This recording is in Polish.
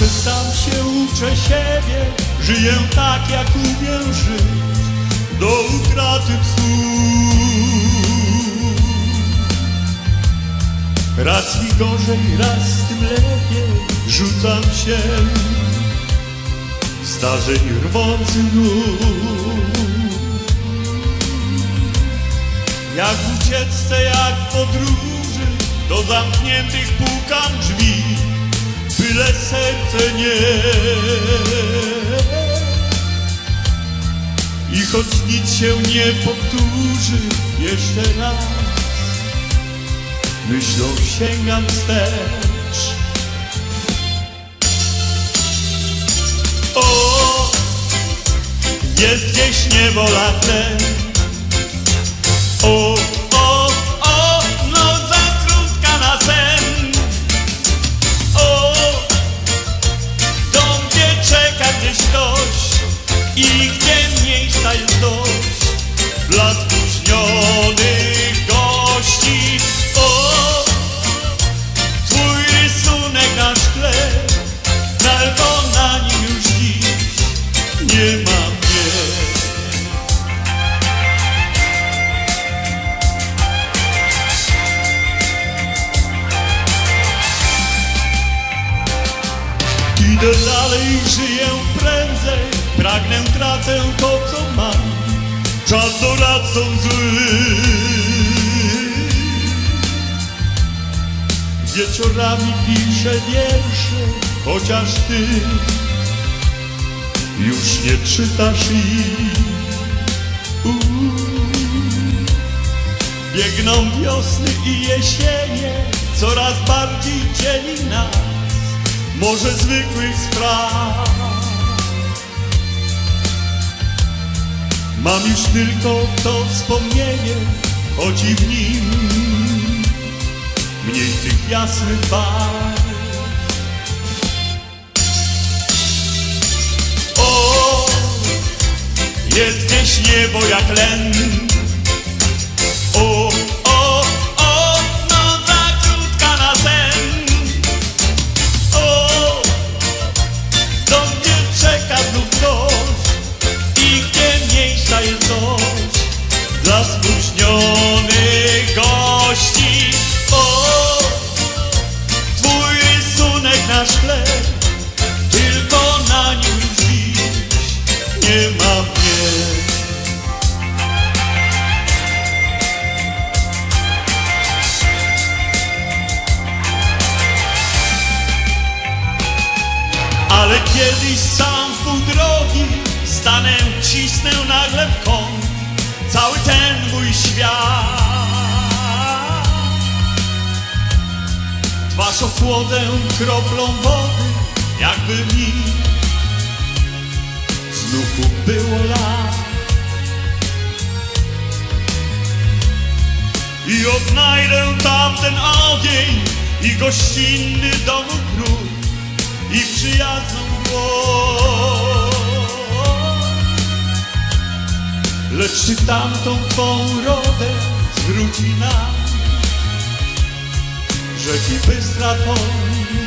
Jeszcze sam się uczę siebie, żyję tak jak umiem żyć, do utraty psów. Raz mi gorzej, raz tym lepiej, rzucam się w starzeń rwący nóg. Jak w ucieczce, jak w podróży, do zamkniętych pukam drzwi, byle serce nie. I choć nic się nie powtórzy jeszcze raz, myślą sięgam wstecz. O, jest gdzieś niewola tlen, o, o, Idę dalej, żyję prędzej Pragnę, tracę to, co mam Czas doradcą zły Wieczorami piszę wiersze Chociaż ty Już nie czytasz ich. Biegną wiosny i jesienie Coraz bardziej Może zwykłych spraw. Mam już tylko to wspomnienie Choć i w nim. Mniej tych jasnych barw O, jest gdzieś niebo jak len dla spóźnionych gości. O, twój rysunek na szkle, tylko na nim dziś nie ma mnie. Ale kiedyś sam w pół drogi stanę, cisnę nagle w kąt cały ten mój świat. Twarz ochłodzę kroplą wody, jakby mi znów było lat. I odnajdę tamten ogień i gościnny domu król i przyjazną dłoń. Lecz czy tamtą rodę zwróci nam rzeki bystra toń?